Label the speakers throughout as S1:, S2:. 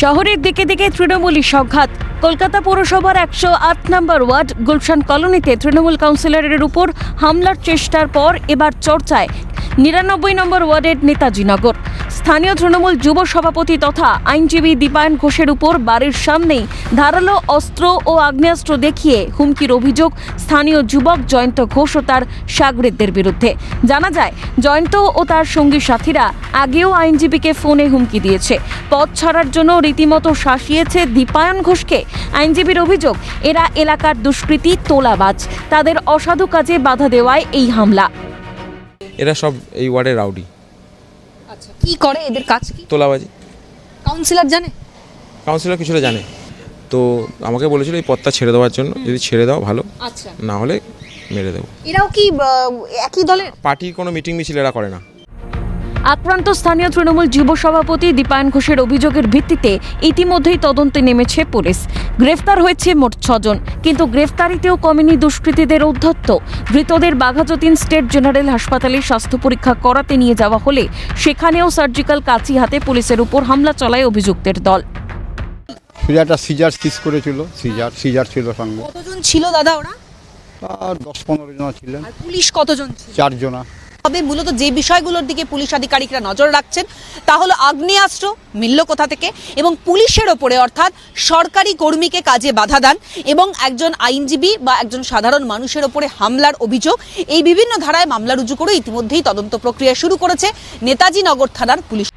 S1: শহরের দিকে দিকে তৃণমূলই সংঘাত। কলকাতা পৌরসভার একশো আট নম্বর ওয়ার্ড, গুলশান কলোনিতে তৃণমূল কাউন্সিলরের উপর হামলার চেষ্টার পর এবার চর্চায়। নিরানব্বই নম্বর ওয়ার্ডের নেতাজিনগর। স্থানীয় তৃণমূল যুব সভাপতি তথা আইনজীবী দীপায়ন ঘোষের উপর বাড়ির সামনেই ধারালো অস্ত্র ও আগ্নেয়াস্ত্র দেখিয়ে হুমকির অভিযোগ স্থানীয় যুবক জয়ন্ত ঘোষ ও তার সাগরেদদের বিরুদ্ধে। জানা যায়, জয়ন্ত ও তার সঙ্গী সাথীরা আগেও আইনজীবীকে ফোনে হুমকি দিয়েছে। পথ ছাড়ার জন্য রীতিমতো শাসিয়েছে দীপায়ন ঘোষকে। আইনজীবীর অভিযোগ, এরা এলাকার দুষ্কৃতী, তোলাবাজ। তাদের অসাধু কাজে বাধা দেওয়ায় এই হামলা।
S2: এরা সব এই ওয়ার্ডের রাউডি।
S3: আচ্ছা কি করে এদের কাজ কি?
S2: তোলাবাজি।
S3: কাউন্সিলর জানে?
S2: কাউন্সিলর কিছুটা জানে। তো আমাকে বলেছিল এই পথটা ছেড়ে দেওয়ার জন্য যদি ছেড়ে দাও ভালো
S3: আচ্ছা।
S2: না হলে মেরে দেবো।
S3: এরাও কি একই দলের?
S2: পার্টির কোনো মিটিং মিছিল এরা করে না।
S1: আক্রান্ত স্থানীয় তৃণমূল যুব সভাপতি দীপায়ন ঘোষের অভিযোগের ভিত্তিতে ইতিমধ্যেই তদন্তে নেমেছে পুলিশ। গ্রেফতার হয়েছে মোট ছজন কিন্তু গ্রেফতারিতেও কমেনি দুষ্কৃতীদের উদ্ধত্ত। ধৃতদের বাঘাযতীন স্টেট জেনারেল হাসপাতালে স্বাস্থ্য পরীক্ষা করাতে নিয়ে যাওয়া হলে সেখানেও সার্জিক্যাল কাঁচি হাতে পুলিশের উপর হামলা চালায় অভিযুক্তের দল।
S4: একটা সিজার সিজ করেছিল সিজার সিজার ছিল সঙ্গে।
S3: কতজন ছিল দাদা ওরা?
S4: আর দশ পনেরো জন ছিলেন।
S3: পুলিশ কতজন
S4: চারজনা।
S3: তবে মূলত যে বিষয়গুলোর দিকে পুলিশ আধিকারিকরা নজর রাখছেন, তা হলো আগ্নেয়াস্ত্র মিলল কোথা থেকে এবং পুলিশের ওপরে অর্থাৎ সরকারি কর্মীকে কাজে বাধা দান এবং একজন আইনজীবী বা একজন সাধারণ মানুষের ওপরে হামলার অভিযোগ। এই বিভিন্ন ধারায় মামলা রুজু করে ইতিমধ্যেই তদন্ত প্রক্রিয়া শুরু করেছে নেতাজি নগর থানার পুলিশ।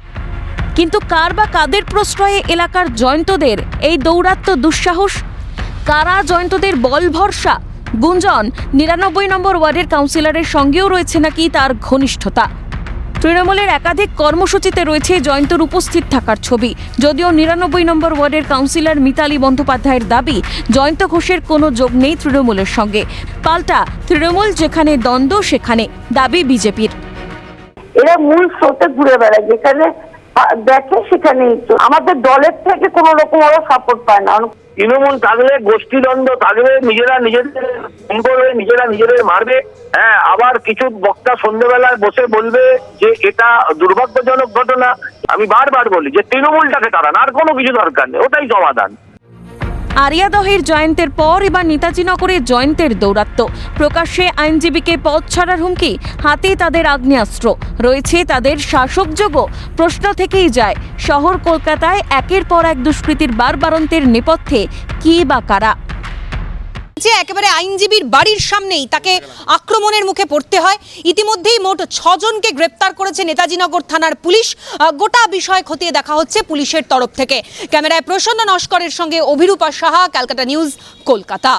S1: কিন্তু কার বা কাদের প্রশ্রয়ে এলাকার জয়ন্তদের এই দৌরাত্ম দুঃসাহস? কারা জয়ন্তদের বল ভরসা? গুঞ্জন, নিরানব্বই নম্বর ওয়ার্ডের কাউন্সিলরের সঙ্গেও রয়েছে নাকি তার ঘনিষ্ঠতা? তৃণমূলের একাধিক কর্মসূচিতে রয়েছে জয়ন্তর উপস্থিত থাকার ছবি। যদিও নিরানব্বই নম্বর ওয়ার্ডের কাউন্সিলর মিতালি বন্দ্যোপাধ্যায়ের দাবি, জয়ন্ত ঘোষের কোনো যোগ নেই তৃণমূলের সঙ্গে। পাল্টা, তৃণমূল যেখানে দ্বন্দ্ব, সেখানে দাবি বিজেপির।
S5: এরা মূল স্রোতে ঘুরে বেড়ায়, যেখানে দেখে সেখানেই আমাদের দলের থেকে কোনো রকম ওরা সাপোর্ট পায় না।
S6: তৃণমূল থাকলে, গোষ্ঠীদ্বন্দ্ব থাকবে নিজেরা নিজেদের খুন করবে নিজেরা নিজেদের মারবে। হ্যাঁ আবার কিছু বক্তা সন্ধ্যেবেলায় বসে বলবে যে, এটা দুর্ভাগ্যজনক ঘটনা। আমি বারবার বলি যে, তৃণমূলটাকে তারা আর কোনো কিছু দরকার নেই, ওটাই সমাধান।
S1: আরিয়াদহের জয়ন্তের পর এবার নেতাজিনগরে জয়ন্তের দৌরাত্ম প্রকাশ্যে আইনজীবীকে পথ ছাড়ার হুমকি, হাতে তাদের আগ্নেয়াস্ত্র। রয়েছে তাদের শাসকযোগ্য প্রশ্ন থেকেই যায়, শহর কলকাতায় একের পর এক দুষ্কৃতির বারবারন্তের নেপথ্যে কি বা কারা?
S3: যে একেবারে আইনজীবীর বাড়ির সামনেই তাকে আক্রমণের মুখে পড়তে হয়। ইতিমধ্যেই মোট ছজনকে গ্রেপ্তার করেছে নেতাজিনগর থানার পুলিশ। গোটা বিষয় খতিয়ে দেখা হচ্ছে পুলিশের তরফ থেকে। ক্যামেরায় প্রসন্ন নস্করের সঙ্গে অভিরূপা সাহা, ক্যালকাটা নিউজ, কলকাতা।